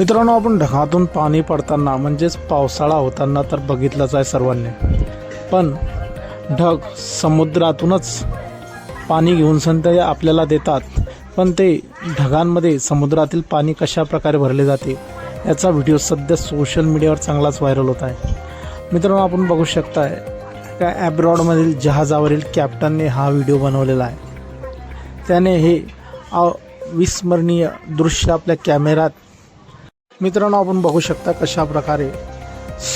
मित्रांनो आपण ढगातून पाणी पडताना म्हणजेच पावसाळा होताना तर बघितलंच आहे सर्वांनी. पण ढग समुद्रातूनच पाणी घेऊन सन ते आपल्याला देतात. पण ते ढगांमध्ये समुद्रातील पाणी कशा प्रकारे भरले जाते याचा व्हिडिओ सध्या सोशल मीडियावर चांगलाच व्हायरल होत आहे. मित्रांनो आपण बघू शकताय त्या ॲब्रॉडमधील जहाजावरील कॅप्टनने हा व्हिडिओ बनवलेला आहे. त्याने हे अविस्मरणीय दृश्य आपल्या कॅमेऱ्यात मित्रांनो आपण बघू शकता कशा प्रकारे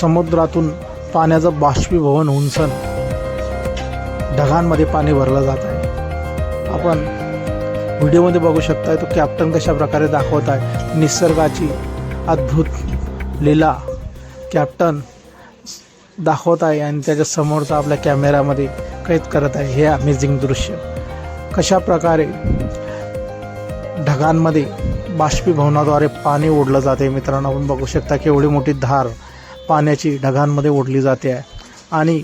समुद्रातून पाण्याचं बाष्पीभवन होऊन सण ढगांमध्ये पाणी भरलं जात आहे. आपण व्हिडिओमध्ये बघू शकता तो कॅप्टन कशा प्रकारे दाखवत आहे. निसर्गाची अद्भुत लीला कॅप्टन दाखवत आहे आणि त्याच्या समोरचा आपल्या कॅमेऱ्यामध्ये कैद करत आहे. हे अमेझिंग दृश्य. कशा प्रकारे ढगांमध्ये बाष्पीभवनाद्वारे पाणी ओढलं जाते. मित्रांनो आपण बघू शकता की एवढी मोठी धार पाण्याची ढगांमध्ये ओढली जाते आहे. आणि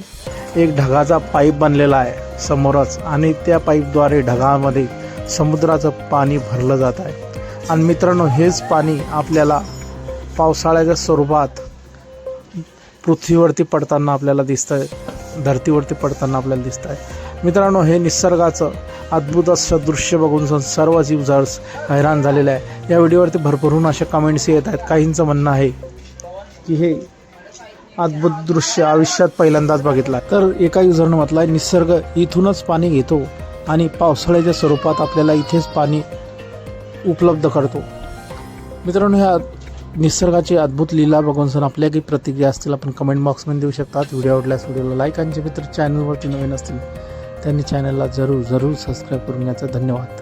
एक ढगाचा पाईप बनलेला आहे समोरच आणि त्या पाईपद्वारे ढगामध्ये समुद्राचं पाणी भरलं जात आहे. आणि मित्रांनो हेच पाणी आपल्याला पावसाळ्याच्या स्वरूपात पृथ्वीवरती पडताना आपल्याला दिसतं आहे धरतीवरती पडताना आपल्याला दिसत आहे मित्रांनो हे निसर्गाचं अद्भुत असं दृश्य बघून स- सर्व युजर्स हैराण झालेलं आहे. या व्हिडिओवरती भरभरून अशा कमेंट्स येत आहेत. काहींचं म्हणणं आहे की हे अद्भुत दृश्य आयुष्यात पहिल्यांदाच बघितला तर एका युजरनं म्हटलं आहे निसर्ग इथूनच पाणी घेतो आणि पावसाळ्याच्या स्वरूपात आपल्याला इथेच पाणी उपलब्ध करतो. मित्रांनो ह्या निसर्गाची अद्भुत लीला बघून सर आपल्या काही प्रतिक्रिया असतील आपण कमेंट बॉक्समध्ये देऊ शकतात. व्हिडिओ आवडल्यास व्हिडिओला लाईक आणि जे मित्र चॅनलवरती नवीन असतील त्यांनी चॅनलला जरूर जरूर सबस्क्राईब करून घ्यायचा. धन्यवाद.